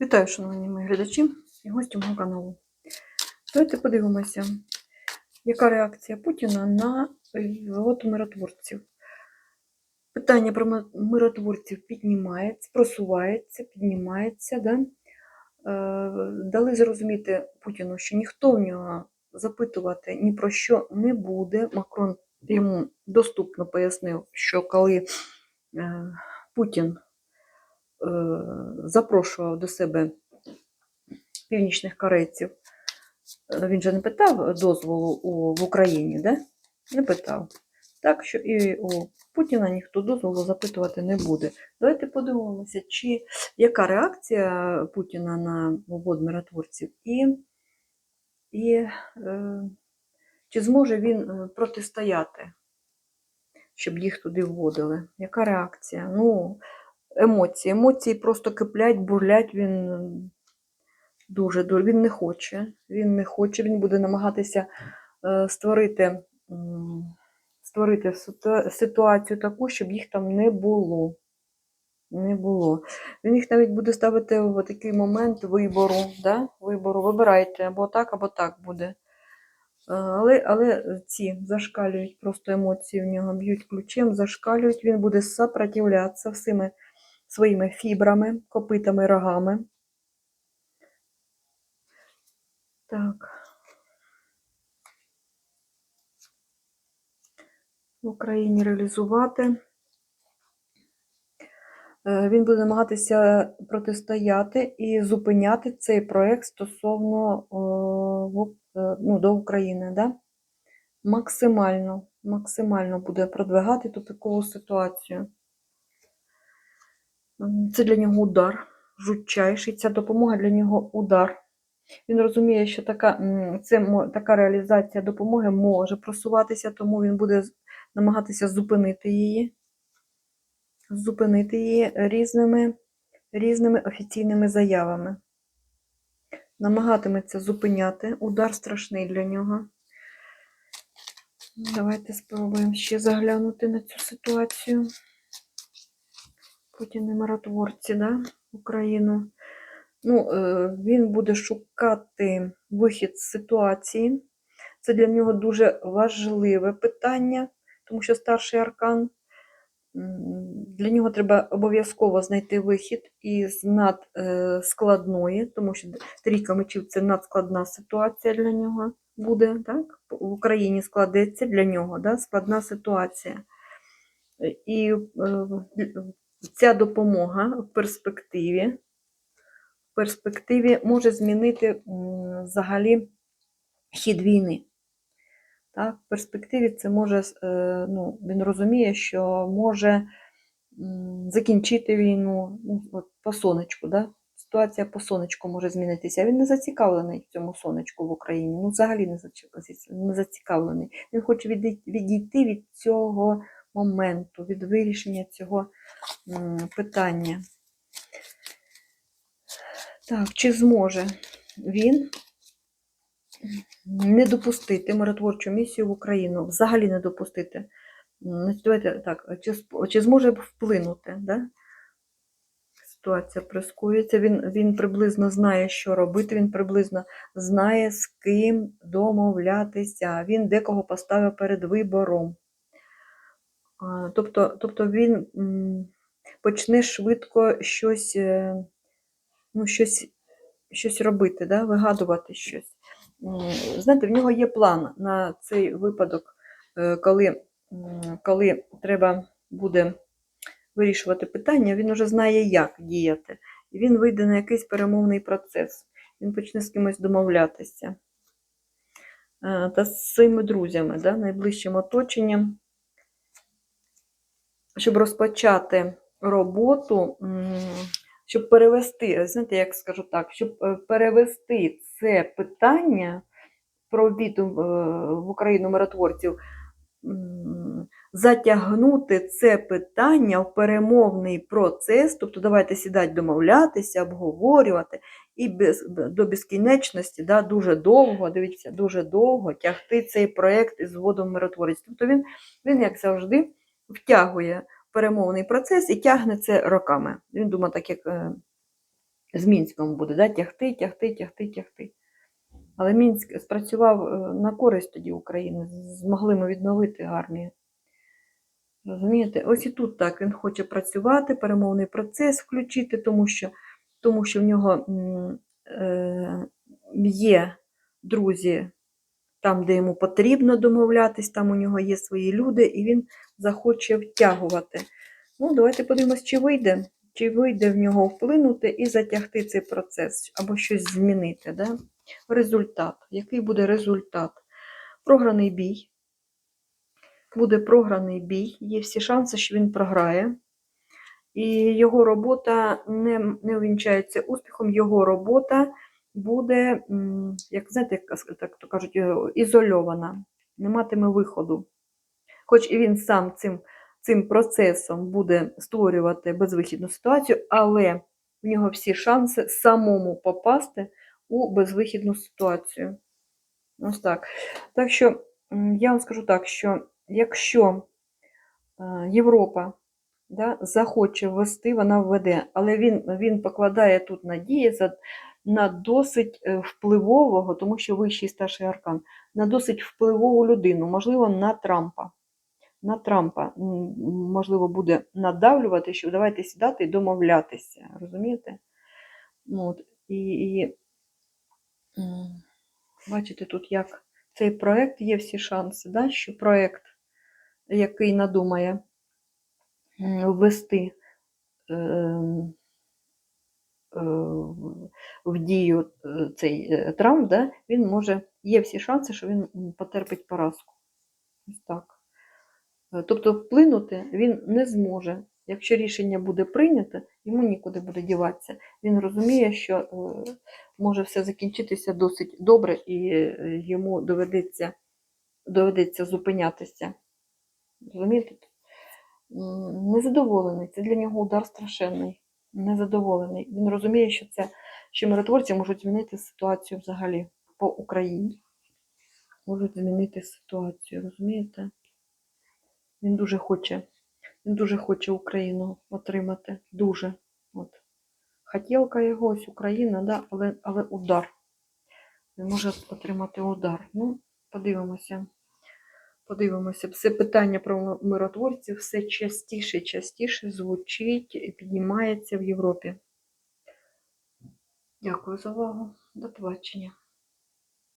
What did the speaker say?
Вітаю, шановні мої глядачі і гості мого каналу. Давайте подивимося, яка реакція Путіна на от миротворців. Питання про миротворців піднімається, просувається, піднімається. Да? Е, Дали зрозуміти Путіну, що ніхто в нього запитувати ні про що не буде. Макрон йому доступно пояснив, що коли е, Путін запрошував до себе північних корейців. Е, Він же не питав дозволу у, в Україні, да? Не питав. Так що і у Путіна ніхто дозволу запитувати не буде. Давайте подивимося, чи яка реакція Путіна на ввод миротворців, і, і е, чи зможе він е, протистояти, щоб їх туди вводили. Яка реакція? Ну, емоції. Емоції просто киплять, бурлять. Він дуже дуже він не хоче. Він не хоче, він буде намагатися е, створити, створити ситуацію таку, щоб їх там не було. Не було. Він їх навіть буде ставити в такий момент вибору. Да? Вибору. Вибирайте або так, або так буде. Е, Але, але ці зашкалюють просто емоції в нього, б'ють ключем, зашкалюють, він буде сопротивлятися всіми своїми фібрами, копитами, рогами. Так. В Україні реалізувати. Е, Він буде намагатися протистояти і зупиняти цей проект стосовно е, ну, до України. Да? Максимально, максимально буде продвигати ту таку ситуацію. Це для нього удар жутчайший. Ця допомога для нього удар. Він розуміє, що така, це, така реалізація допомоги може просуватися, тому він буде намагатися зупинити її. Зупинити її різними, різними офіційними заявами. Намагатиметься зупиняти. Удар страшний для нього. Давайте спробуємо ще заглянути на цю ситуацію. Путін і миротворці, да? Україну. Ну, е, він буде шукати вихід з ситуації. Це для нього дуже важливе питання, тому що старший аркан. Для нього треба обов'язково знайти вихід із надскладної, тому що трійка мечів це надскладна ситуація для нього буде. Так? В Україні складеться для нього да? складна ситуація. Е, І е, ця допомога в перспективі, в перспективі може змінити взагалі хід війни. Так, в перспективі це може, е, ну, він розуміє, що може закінчити війну ну, от по сонечку. Да? Ситуація по сонечку може змінитися. Він не зацікавлений в цьому сонечку в Україні. Ну, взагалі не зацікавлений. Він хоче відійти від цього моменту, від вирішення цього питання. Так, чи зможе він не допустити миротворчу місію в Україну, взагалі не допустити. Давайте так, чи, чи зможе вплинути? Да? Ситуація прискується. Він, він приблизно знає, що робити, він приблизно знає, з ким домовлятися. Він декого поставив перед вибором. Тобто, тобто він почне швидко щось, е, ну, щось, щось робити, да? вигадувати щось. Знаєте, в нього є план на цей випадок, е, коли, коли треба буде вирішувати питання, він вже знає, як діяти. І він вийде на якийсь перемовний процес. Він почне з кимось домовлятися. Е, Та з своїми друзями, да, найближчим оточенням, щоб розпочати роботу, щоб перевести, знаєте, як скажу так, щоб е, перевести це питання про ввід е, в Україну миротворців, затягнути це питання в перемовний процес, тобто давайте сідати домовлятися, обговорювати і без, до безкінечності, да, дуже довго, дивіться, дуже довго тягти цей проєкт із вводом миротворець. Тобто він, він, як завжди, втягує перемовний процес і тягне це роками. Він думає, так як е, з Мінськом буде, да? тягти, тягти, тягти, тягти. Але Мінськ спрацював е, на користь тоді України. Змогли ми відновити армію. Розумієте? Ось і тут так він хоче працювати, перемовний процес включити, тому що, тому що в нього е, є друзі там, де йому потрібно домовлятись, там у нього є свої люди, і він захоче втягувати. Ну, давайте подивимось, чи вийде, чи вийде в нього вплинути і затягти цей процес, або щось змінити. Да? Результат. Який буде результат? Програний бій. Буде програний бій, є всі шанси, що він програє. І його робота не, не увінчається успіхом, його робота буде, як знаєте, так то кажуть, е, ізольована, не матиме виходу. Хоч і він сам цим, цим процесом буде створювати безвихідну ситуацію, але в нього всі шанси самому попасти у безвихідну ситуацію. Ось так. Так що я вам скажу так, що якщо е, Європа да, захоче ввести, вона введе, але він, він покладає тут надії за, на досить е, впливового, тому що вищий старший аркан, на досить впливову людину, можливо, на Трампа. На Трампа, можливо, буде надавлювати, що давайте сідати і домовлятися. Розумієте? Ну, От, і, і бачите, тут як цей проект є всі шанси, да, що проект, який надумає ввести е, в- в дію е, цей е, Трамп, да, він може, є всі шанси, що він потерпить поразку. Ось так. Е, Тобто вплинути він не зможе. Якщо рішення буде прийнято, йому нікуди буде діватися. Він розуміє, що е, може все закінчитися досить добре, і е, йому доведеться, доведеться зупинятися. Розумієте? Незадоволений. Це для нього удар страшенний. Незадоволений. Він розуміє, що це що миротворці можуть змінити ситуацію взагалі по Україні. Можуть змінити ситуацію, розумієте? Він дуже хоче, він дуже хоче Україну отримати. Дуже. От. Хотілка його, ось Україна, да, але, але удар. Він може отримати удар. Ну, подивимося. Подивимося. Все питання про миротворців все частіше і частіше звучить і піднімається в Європі. Дякую за увагу. До побачення.